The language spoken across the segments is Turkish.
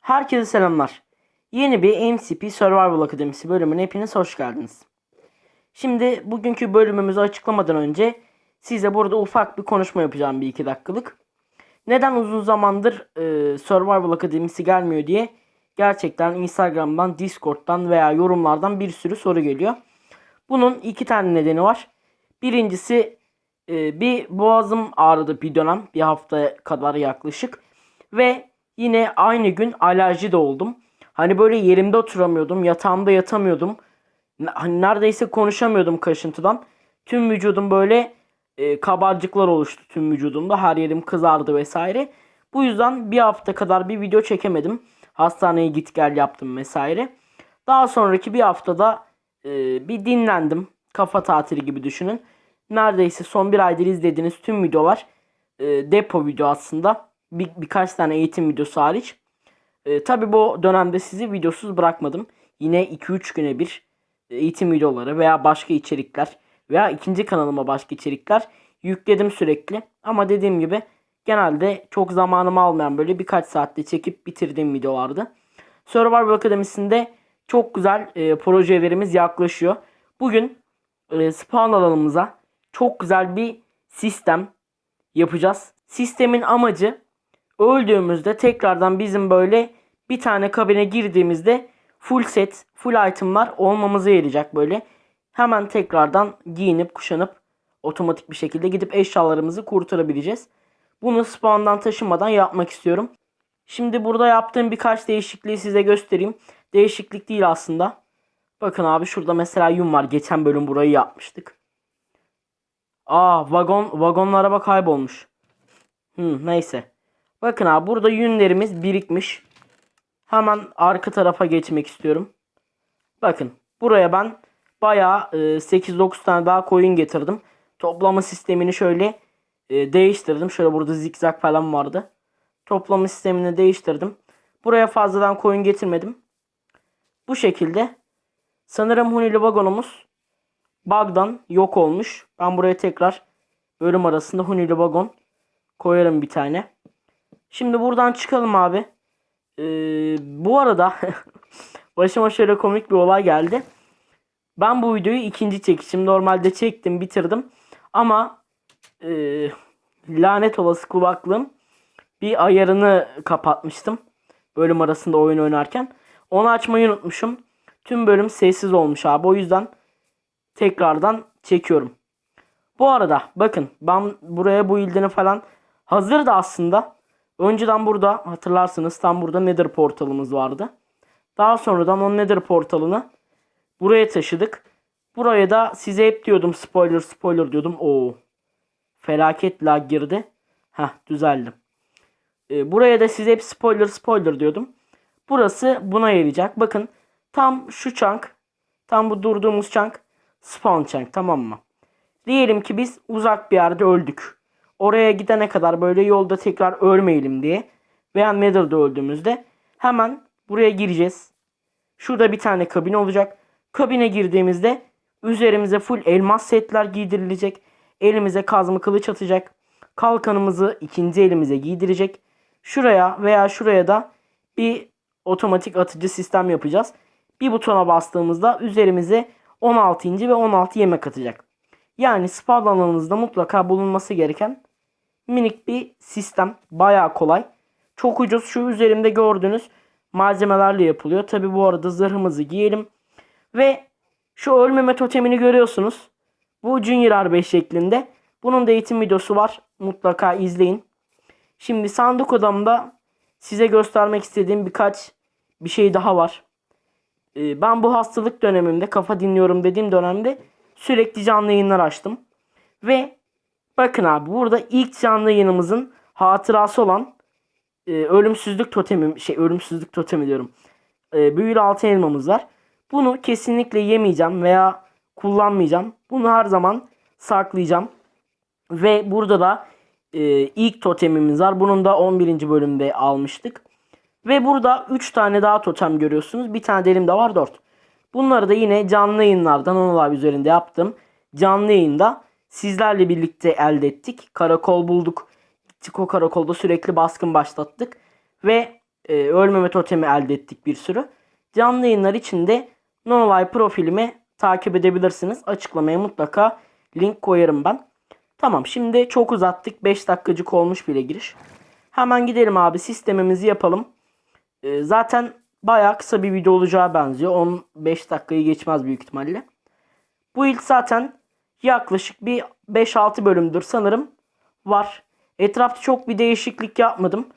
Herkese selamlar. Yeni bir MCP Survival Akademisi bölümüne hepiniz hoş geldiniz. Şimdi bugünkü bölümümüzü açıklamadan önce size burada ufak bir konuşma yapacağım bir iki dakikalık. Neden uzun zamandır e, Survival Akademisi gelmiyor diye gerçekten Instagram'dan, Discord'dan veya yorumlardan bir sürü soru geliyor. Bunun iki tane nedeni var. Birincisi e, bir boğazım ağrıdı bir dönem. Bir hafta kadar yaklaşık. Ve yine aynı gün alerji de oldum. Hani böyle yerimde oturamıyordum. Yatağımda yatamıyordum. Hani neredeyse konuşamıyordum kaşıntıdan. Tüm vücudum böyle e, kabarcıklar oluştu tüm vücudumda. Her yerim kızardı vesaire. Bu yüzden bir hafta kadar bir video çekemedim. Hastaneye git gel yaptım vesaire. Daha sonraki bir haftada e, bir dinlendim. Kafa tatili gibi düşünün. Neredeyse son bir aydır izlediğiniz tüm videolar e, depo video aslında. Bir, birkaç tane eğitim videosu hariç. E, Tabi bu dönemde sizi videosuz bırakmadım. Yine 2-3 güne bir eğitim videoları veya başka içerikler veya ikinci kanalıma başka içerikler yükledim sürekli. Ama dediğim gibi genelde çok zamanımı almayan böyle birkaç saatte çekip bitirdiğim videolardı. Survivor Akademisi'nde çok güzel e, projelerimiz yaklaşıyor. Bugün e, spawn alanımıza çok güzel bir sistem yapacağız. Sistemin amacı öldüğümüzde tekrardan bizim böyle bir tane kabine girdiğimizde full set, full itemlar olmamıza yarayacak böyle. Hemen tekrardan giyinip kuşanıp otomatik bir şekilde gidip eşyalarımızı kurtarabileceğiz. Bunu spawn'dan taşımadan yapmak istiyorum. Şimdi burada yaptığım birkaç değişikliği size göstereyim. Değişiklik değil aslında. Bakın abi şurada mesela yum var. Geçen bölüm burayı yapmıştık. Aa vagon vagonlu araba kaybolmuş. Hmm, neyse. Bakın abi burada yünlerimiz birikmiş. Hemen arka tarafa geçmek istiyorum. Bakın buraya ben bayağı e, 8-9 tane daha koyun getirdim. Toplama sistemini şöyle e, değiştirdim. Şöyle burada zikzak falan vardı. Toplama sistemini değiştirdim. Buraya fazladan koyun getirmedim. Bu şekilde sanırım Hunili vagonumuz bug'dan yok olmuş. Ben buraya tekrar bölüm arasında Hunili vagon koyarım bir tane. Şimdi buradan çıkalım abi. Ee, bu arada başıma şöyle komik bir olay geldi. Ben bu videoyu ikinci çekişim. Normalde çektim bitirdim. Ama e, lanet olası kulaklığım bir ayarını kapatmıştım. Bölüm arasında oyun oynarken. Onu açmayı unutmuşum. Tüm bölüm sessiz olmuş abi. O yüzden tekrardan çekiyorum. Bu arada bakın ben buraya bu ildeni falan hazırdı aslında. Önceden burada hatırlarsınız tam burada Nether portalımız vardı. Daha sonradan o Nether portalını buraya taşıdık. Buraya da size hep diyordum spoiler spoiler diyordum. Oo. Felaket lag girdi. Heh düzeldim. Ee, buraya da size hep spoiler spoiler diyordum. Burası buna yarayacak. Bakın tam şu chunk tam bu durduğumuz chunk spawn chunk tamam mı? Diyelim ki biz uzak bir yerde öldük. Oraya gidene kadar böyle yolda tekrar ölmeyelim diye veya Nether'da öldüğümüzde hemen buraya gireceğiz. Şurada bir tane kabine olacak. Kabine girdiğimizde üzerimize full elmas setler giydirilecek. Elimize kazma kılıç atacak. Kalkanımızı ikinci elimize giydirecek. Şuraya veya şuraya da bir otomatik atıcı sistem yapacağız. Bir butona bastığımızda üzerimize 16. ve 16 yemek atacak. Yani spawn alanınızda mutlaka bulunması gereken minik bir sistem. Bayağı kolay. Çok ucuz. Şu üzerimde gördüğünüz malzemelerle yapılıyor. Tabi bu arada zırhımızı giyelim. Ve şu ölmeme totemini görüyorsunuz. Bu Junior R5 şeklinde. Bunun da eğitim videosu var. Mutlaka izleyin. Şimdi sandık odamda size göstermek istediğim birkaç bir şey daha var. Ee, ben bu hastalık dönemimde kafa dinliyorum dediğim dönemde sürekli canlı yayınlar açtım. Ve bakın abi burada ilk canlı yayınımızın hatırası olan e, ölümsüzlük totemi şey ölümsüzlük totemi diyorum. E, büyülü altın elmamız var. Bunu kesinlikle yemeyeceğim veya kullanmayacağım. Bunu her zaman saklayacağım. Ve burada da e, ilk totemimiz var. Bunun da 11. bölümde almıştık. Ve burada 3 tane daha totem görüyorsunuz. Bir tane de elimde var 4. Bunları da yine canlı yayınlardan Onolive üzerinde yaptım. Canlı yayında sizlerle birlikte elde ettik. Karakol bulduk. Gittik o karakolda sürekli baskın başlattık. Ve e, ölmeme totemi elde ettik bir sürü. Canlı yayınlar için de Nonolay profilimi takip edebilirsiniz. Açıklamaya mutlaka link koyarım ben. Tamam şimdi çok uzattık. 5 dakikacık olmuş bile giriş. Hemen gidelim abi sistemimizi yapalım. E, zaten bayağı kısa bir video olacağı benziyor. 15 dakikayı geçmez büyük ihtimalle. Bu ilk zaten yaklaşık bir 5-6 bölümdür sanırım var. Etrafta çok bir değişiklik yapmadım.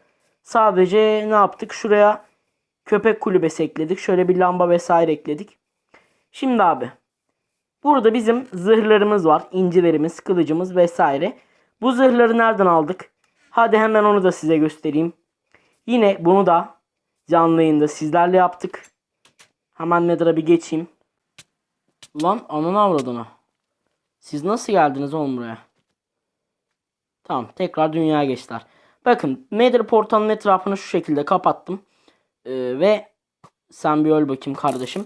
Sadece ne yaptık? Şuraya köpek kulübesi ekledik. Şöyle bir lamba vesaire ekledik. Şimdi abi. Burada bizim zırhlarımız var. incilerimiz, kılıcımız vesaire. Bu zırhları nereden aldık? Hadi hemen onu da size göstereyim. Yine bunu da canlı yayında sizlerle yaptık. Hemen Nether'a bir geçeyim. Lan ananı avradını. Siz nasıl geldiniz oğlum buraya? Tamam tekrar dünyaya geçtiler. Bakın Nether portalının etrafını şu şekilde kapattım. Ee, ve sen bir öl bakayım kardeşim.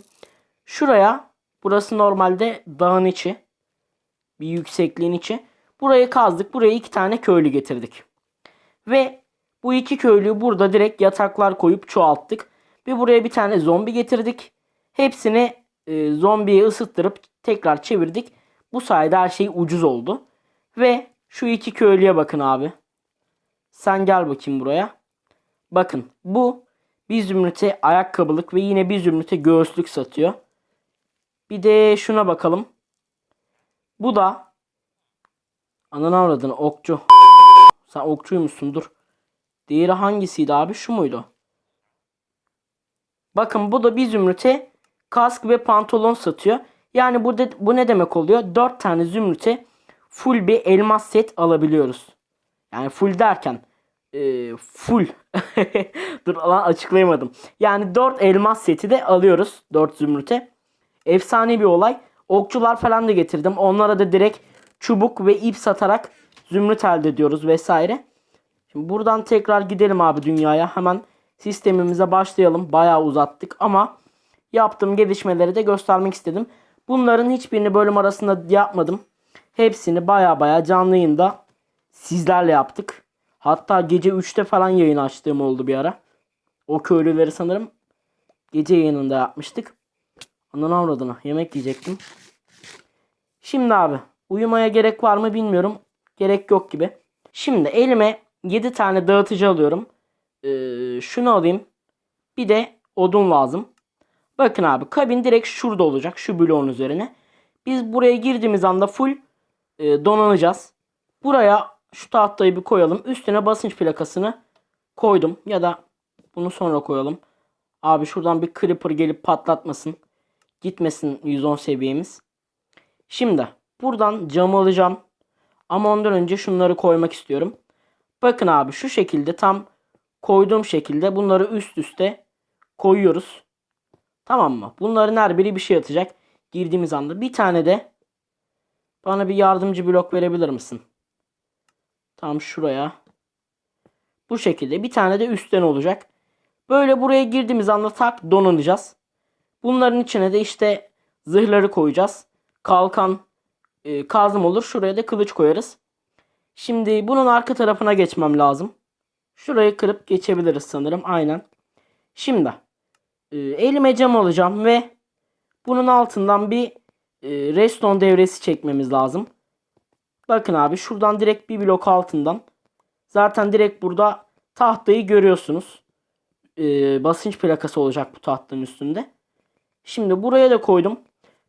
Şuraya burası normalde dağın içi. Bir yüksekliğin içi. Burayı kazdık. Buraya iki tane köylü getirdik. Ve bu iki köylüyü burada direkt yataklar koyup çoğalttık. Ve buraya bir tane zombi getirdik. Hepsini e, zombiye ısıttırıp tekrar çevirdik. Bu sayede her şey ucuz oldu. Ve şu iki köylüye bakın abi. Sen gel bakayım buraya. Bakın bu bir zümrüte ayakkabılık ve yine bir zümrüte göğüslük satıyor. Bir de şuna bakalım. Bu da ananı avradını okçu. Sen okçuymuşsun dur. Diğeri hangisiydi abi? Şu muydu? Bakın bu da bir zümrüte kask ve pantolon satıyor. Yani burada bu ne demek oluyor? 4 tane zümrüte full bir elmas set alabiliyoruz. Yani full derken e, full. Dur lan açıklayamadım. Yani 4 elmas seti de alıyoruz 4 zümrüte. Efsane bir olay. Okçular falan da getirdim. Onlara da direkt çubuk ve ip satarak zümrüt elde ediyoruz vesaire. Şimdi buradan tekrar gidelim abi dünyaya. Hemen sistemimize başlayalım. Bayağı uzattık ama yaptığım gelişmeleri de göstermek istedim. Bunların hiçbirini bölüm arasında yapmadım. Hepsini baya baya canlı yayında sizlerle yaptık. Hatta gece 3'te falan yayın açtığım oldu bir ara. O köylüleri sanırım gece yayınında yapmıştık. Ananı avradına yemek yiyecektim. Şimdi abi uyumaya gerek var mı bilmiyorum. Gerek yok gibi. Şimdi elime 7 tane dağıtıcı alıyorum. Ee, şunu alayım. Bir de odun lazım. Bakın abi kabin direkt şurada olacak. Şu bloğun üzerine. Biz buraya girdiğimiz anda full e, donanacağız. Buraya şu tahtayı bir koyalım. Üstüne basınç plakasını koydum. Ya da bunu sonra koyalım. Abi şuradan bir creeper gelip patlatmasın. Gitmesin 110 seviyemiz. Şimdi buradan camı alacağım. Ama ondan önce şunları koymak istiyorum. Bakın abi şu şekilde tam koyduğum şekilde bunları üst üste koyuyoruz. Tamam mı? Bunların her biri bir şey atacak. Girdiğimiz anda. Bir tane de bana bir yardımcı blok verebilir misin? Tam şuraya. Bu şekilde. Bir tane de üstten olacak. Böyle buraya girdiğimiz anda tak donanacağız. Bunların içine de işte zırhları koyacağız. Kalkan e, kazım olur. Şuraya da kılıç koyarız. Şimdi bunun arka tarafına geçmem lazım. Şurayı kırıp geçebiliriz sanırım. Aynen. Şimdi e, elime cam alacağım ve bunun altından bir e, redstone devresi çekmemiz lazım. Bakın abi şuradan direkt bir blok altından. Zaten direkt burada tahtayı görüyorsunuz. E, basınç plakası olacak bu tahtanın üstünde. Şimdi buraya da koydum.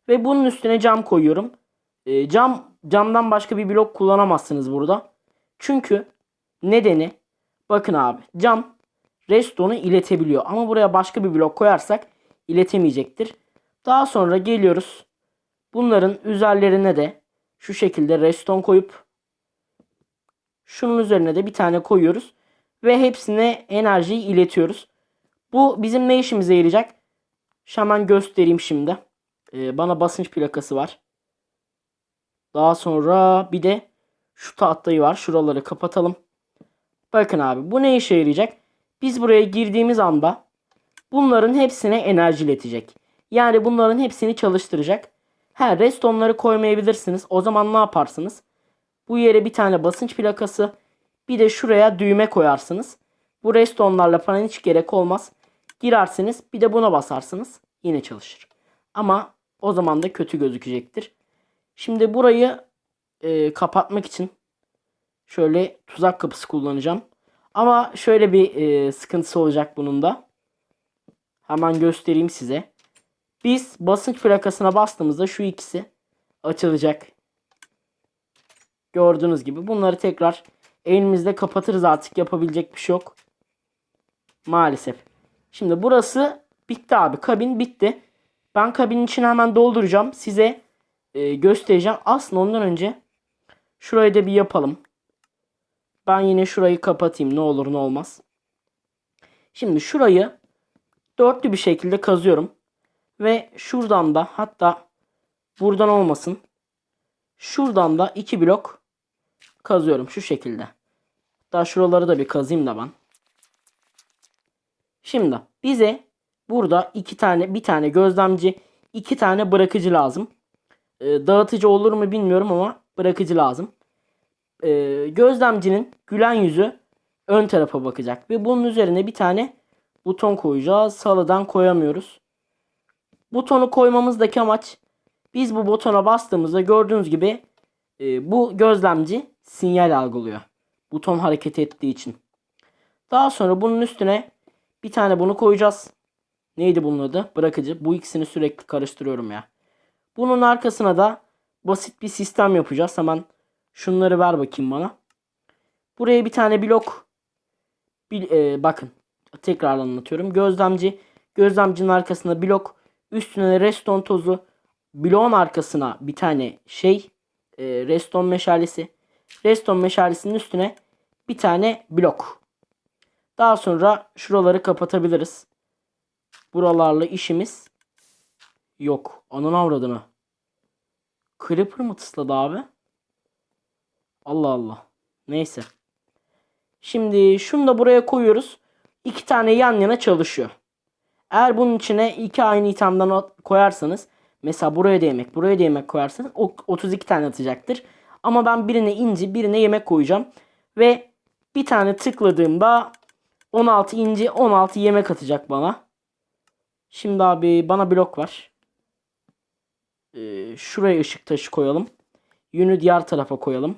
Ve bunun üstüne cam koyuyorum. E, cam camdan başka bir blok kullanamazsınız burada. Çünkü nedeni bakın abi cam redstone'u iletebiliyor. Ama buraya başka bir blok koyarsak iletemeyecektir. Daha sonra geliyoruz. Bunların üzerlerine de şu şekilde redstone koyup şunun üzerine de bir tane koyuyoruz. Ve hepsine enerjiyi iletiyoruz. Bu bizim ne işimize yarayacak? Hemen göstereyim şimdi. Ee, bana basınç plakası var. Daha sonra bir de şu tahtayı var. Şuraları kapatalım. Bakın abi bu ne işe yarayacak? Biz buraya girdiğimiz anda bunların hepsine enerji iletecek. Yani bunların hepsini çalıştıracak. Ha restonları koymayabilirsiniz. O zaman ne yaparsınız? Bu yere bir tane basınç plakası bir de şuraya düğme koyarsınız. Bu restonlarla falan hiç gerek olmaz. Girersiniz bir de buna basarsınız. Yine çalışır. Ama o zaman da kötü gözükecektir. Şimdi burayı e, kapatmak için şöyle tuzak kapısı kullanacağım. Ama şöyle bir e, sıkıntısı olacak bunun da. Hemen göstereyim size. Biz basınç plakasına bastığımızda şu ikisi açılacak. Gördüğünüz gibi bunları tekrar elimizde kapatırız artık yapabilecek bir şey yok. Maalesef. Şimdi burası bitti abi. Kabin bitti. Ben kabinin içini hemen dolduracağım. Size e, göstereceğim. Aslında ondan önce şurayı da bir yapalım. Ben yine şurayı kapatayım. Ne olur ne olmaz. Şimdi şurayı dörtlü bir şekilde kazıyorum. Ve şuradan da hatta buradan olmasın. Şuradan da iki blok kazıyorum şu şekilde. Hatta şuraları da bir kazayım da ben. Şimdi bize burada iki tane bir tane gözlemci iki tane bırakıcı lazım. Ee, dağıtıcı olur mu bilmiyorum ama bırakıcı lazım. Ee, gözlemcinin gülen yüzü ön tarafa bakacak ve bunun üzerine bir tane buton koyacağız. Salıdan koyamıyoruz. Butonu koymamızdaki amaç biz bu butona bastığımızda gördüğünüz gibi e, bu gözlemci sinyal algılıyor. Buton hareket ettiği için. Daha sonra bunun üstüne bir tane bunu koyacağız. Neydi bunun adı? Bırakıcı. Bu ikisini sürekli karıştırıyorum ya. Bunun arkasına da basit bir sistem yapacağız. Hemen şunları ver bakayım bana. Buraya bir tane blok. Bir, e, bakın. Tekrar anlatıyorum. Gözlemci. Gözlemcinin arkasına blok. Üstüne reston tozu. Bloğun arkasına bir tane şey. E, reston meşalesi. Reston meşalesinin üstüne bir tane blok. Daha sonra şuraları kapatabiliriz. Buralarla işimiz yok. Ananı avradını. Creeper mı tısladı abi? Allah Allah. Neyse. Şimdi şunu da buraya koyuyoruz. İki tane yan yana çalışıyor. Eğer bunun içine iki aynı itemden koyarsanız mesela buraya da yemek buraya da yemek koyarsanız o 32 tane atacaktır. Ama ben birine inci birine yemek koyacağım. Ve bir tane tıkladığımda 16 inci 16 yemek atacak bana. Şimdi abi bana blok var. Ee, şuraya ışık taşı koyalım. Yünü diğer tarafa koyalım.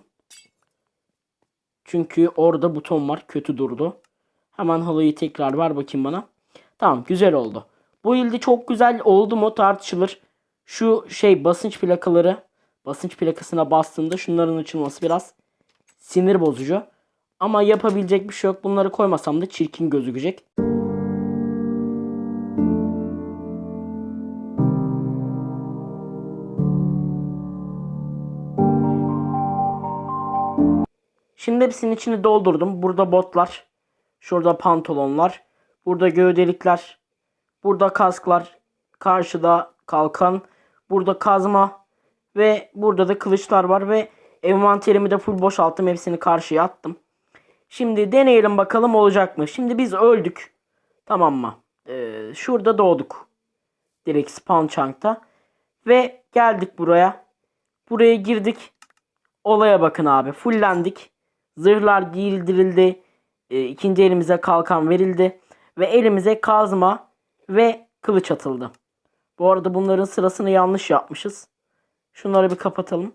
Çünkü orada buton var. Kötü durdu. Hemen halıyı tekrar ver bakayım bana. Tamam güzel oldu. Bu ilde çok güzel oldu mu tartışılır. Şu şey basınç plakaları basınç plakasına bastığında şunların açılması biraz sinir bozucu. Ama yapabilecek bir şey yok. Bunları koymasam da çirkin gözükecek. Şimdi hepsinin içini doldurdum. Burada botlar. Şurada pantolonlar. Burada gövdelikler. Burada kasklar. Karşıda kalkan. Burada kazma. Ve burada da kılıçlar var. Ve envanterimi de full boşalttım. Hepsini karşıya attım. Şimdi deneyelim bakalım olacak mı? Şimdi biz öldük. Tamam mı? Ee, şurada doğduk. Direkt spawn chunk'ta. Ve geldik buraya. Buraya girdik. Olaya bakın abi. Fullendik. Zırhlar giydirildi. E, ikinci elimize kalkan verildi. Ve elimize kazma ve kılıç atıldı. Bu arada bunların sırasını yanlış yapmışız. Şunları bir kapatalım.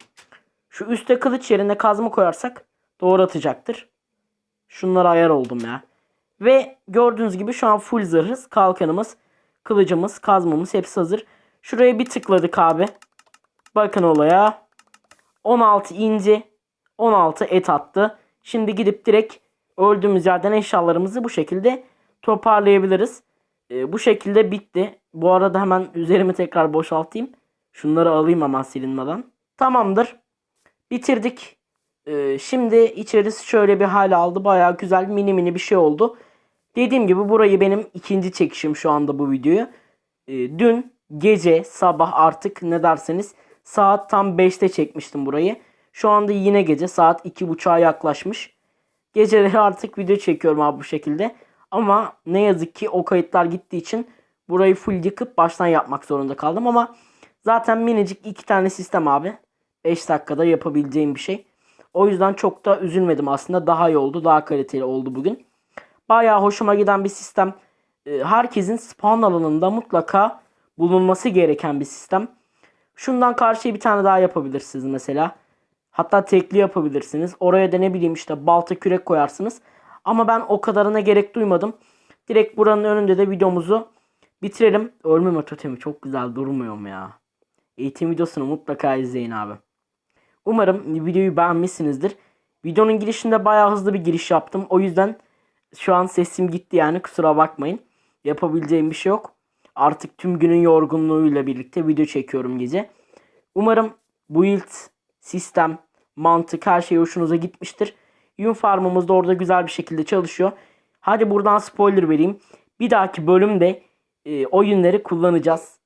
Şu üstte kılıç yerine kazma koyarsak doğru atacaktır. Şunlara ayar oldum ya. Ve gördüğünüz gibi şu an full zırhız. Kalkanımız, kılıcımız, kazmamız hepsi hazır. Şuraya bir tıkladık abi. Bakın olaya. 16 inci, 16 et attı. Şimdi gidip direkt öldüğümüz yerden eşyalarımızı bu şekilde toparlayabiliriz. Ee, bu şekilde bitti. Bu arada hemen üzerimi tekrar boşaltayım. Şunları alayım hemen silinmeden. Tamamdır. Bitirdik. Ee, şimdi içerisi şöyle bir hal aldı. Bayağı güzel mini mini bir şey oldu. Dediğim gibi burayı benim ikinci çekişim şu anda bu videoyu. Ee, dün gece sabah artık ne derseniz saat tam 5'te çekmiştim burayı. Şu anda yine gece saat 2.30'a yaklaşmış. Geceleri artık video çekiyorum abi bu şekilde. Ama ne yazık ki o kayıtlar gittiği için burayı full yıkıp baştan yapmak zorunda kaldım ama zaten minicik iki tane sistem abi. 5 dakikada yapabileceğim bir şey. O yüzden çok da üzülmedim aslında. Daha iyi oldu. Daha kaliteli oldu bugün. Bayağı hoşuma giden bir sistem. Ee, herkesin spawn alanında mutlaka bulunması gereken bir sistem. Şundan karşıya bir tane daha yapabilirsiniz mesela. Hatta tekli yapabilirsiniz. Oraya da ne bileyim işte balta kürek koyarsınız. Ama ben o kadarına gerek duymadım. Direkt buranın önünde de videomuzu bitirelim. Ölmeme totemi çok güzel durmuyor mu ya? Eğitim videosunu mutlaka izleyin abi. Umarım videoyu beğenmişsinizdir. Videonun girişinde bayağı hızlı bir giriş yaptım. O yüzden şu an sesim gitti yani kusura bakmayın. Yapabileceğim bir şey yok. Artık tüm günün yorgunluğuyla birlikte video çekiyorum gece. Umarım build, sistem, mantık her şey hoşunuza gitmiştir. Yün farmımız da orada güzel bir şekilde çalışıyor. Hadi buradan spoiler vereyim. Bir dahaki bölümde e, o yünleri kullanacağız.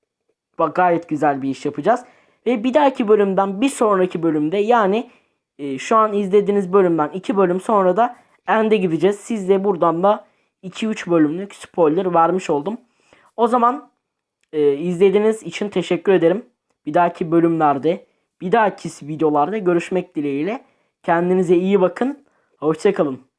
Bak gayet güzel bir iş yapacağız. Ve bir dahaki bölümden bir sonraki bölümde yani e, şu an izlediğiniz bölümden 2 bölüm sonra da End'e gideceğiz. Siz de buradan da 2-3 bölümlük spoiler vermiş oldum. O zaman e, izlediğiniz için teşekkür ederim. Bir dahaki bölümlerde, bir dahaki videolarda görüşmek dileğiyle. Kendinize iyi bakın. Hoşçakalın.